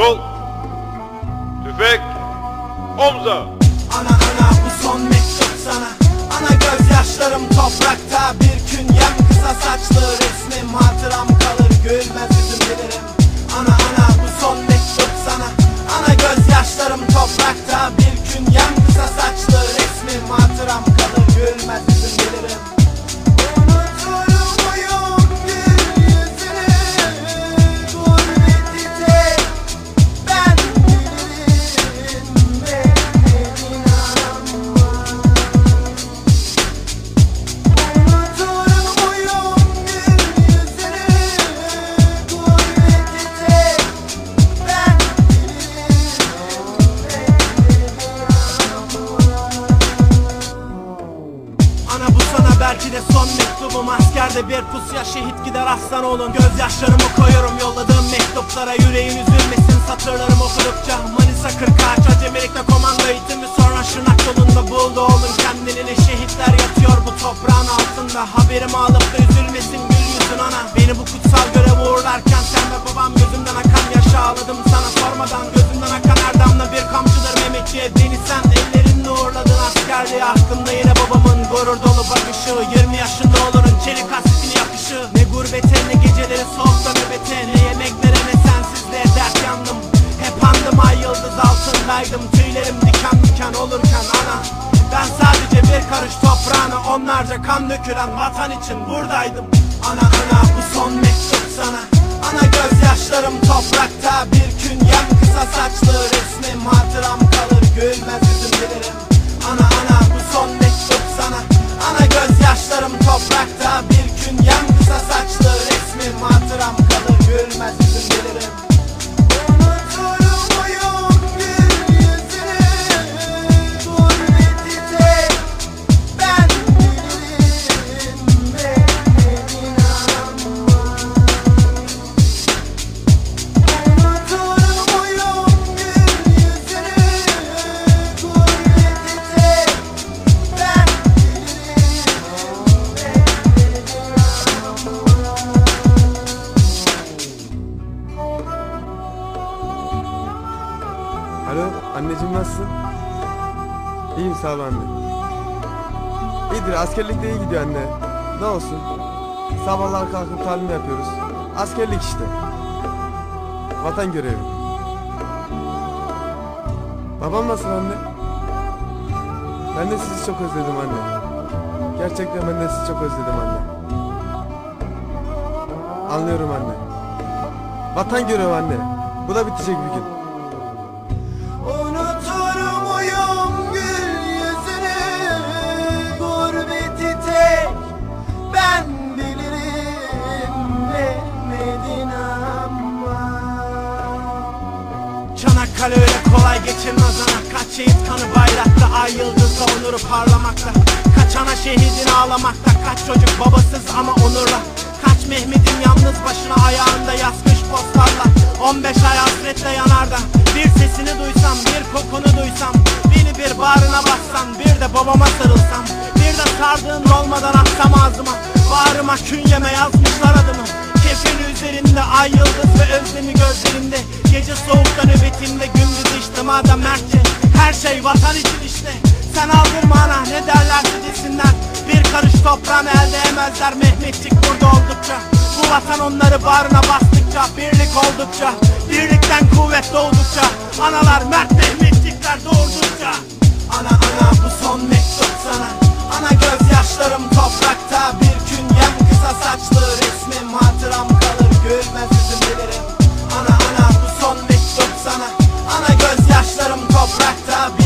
Sol. Tüfek. Omza. Ana ana bu son mektup sana Ana gözyaşlarım toprakta Bir gün yem kısa saçlı resmim Hatıram kalır gülmez belki de son mektubum Askerde bir pusuya şehit gider aslan olun Gözyaşlarımı koyuyorum yolladığım mektuplara Yüreğin üzülmesin. Satırlarımı okudukça Manisa 40 ağaç acemilikle komando eğitimi Sonra Şırnak yolunda buldu oğlum. Kendini şehitler yatıyor bu toprağın altında. Haberimi alıp da üzülmesin gül yüzün ana Beni bu kutsal göreve uğurlarken sen ve babam Gözümden akan yaşı ağladım sana. Sormadan Gözümden akan her damla bir kamçıdır Mehmetçiye beni sen askerliğe Aklımda yine babamın gurur dolu bakışı. 20 yaşında olurun çelik hasretini yakışı. Ne gurbete ne geceleri soğukta nöbete. Ne yemeklere ne sensizliğe dert yandım. Hep andım ay yıldız altındaydım. Tüylerim diken diken olurken ana Ben sadece bir karış toprağına Onlarca kan dökülen vatan için buradaydım. Ana ana bu son mektup sana. Ana gözyaşlarım toprakta Bir gün yem kısa saçlı nasılsın? İyiyim sağ ol anne. İyidir askerlik de iyi gidiyor anne. Ne olsun? Sabahlar kalkıp talim yapıyoruz. Askerlik işte. Vatan görevi. Babam nasıl anne? Ben de sizi çok özledim anne. Gerçekten ben de sizi çok özledim anne. Anlıyorum anne. Vatan görevi anne. Bu da bitecek bir gün. Çanakkale öyle kolay geçilmez ana. Kaç şehit kanı bayrakta Ay yıldızla onuru parlamakta. Kaç ana şehidini ağlamakta Kaç çocuk babasız ama onurla. Kaç Mehmet'im yalnız başına ayağında yaz kış postlarla 15 ay hasretle yanarda. Bir sesini duysam bir kokunu duysam Beni bir bağrına bassan bir de babama sarılsam Bir de sardığın olmadan atsam ağzıma. Bağrıma künyeme yazmışlar adımı madem mertçe Her şey vatan için işte. Sen aldırma ana ne derlerse desinler Bir karış toprağını elde emezler. Mehmetçik burada oldukça. Bu vatan onları bağrına bastıkça Birlik oldukça Birlikten kuvvet doğdukça. Analar mert Mehmetçikler doğurdukça. Ana ana bu son mektup sana. Ana gözyaşlarım toprak Yaşlarım toprakta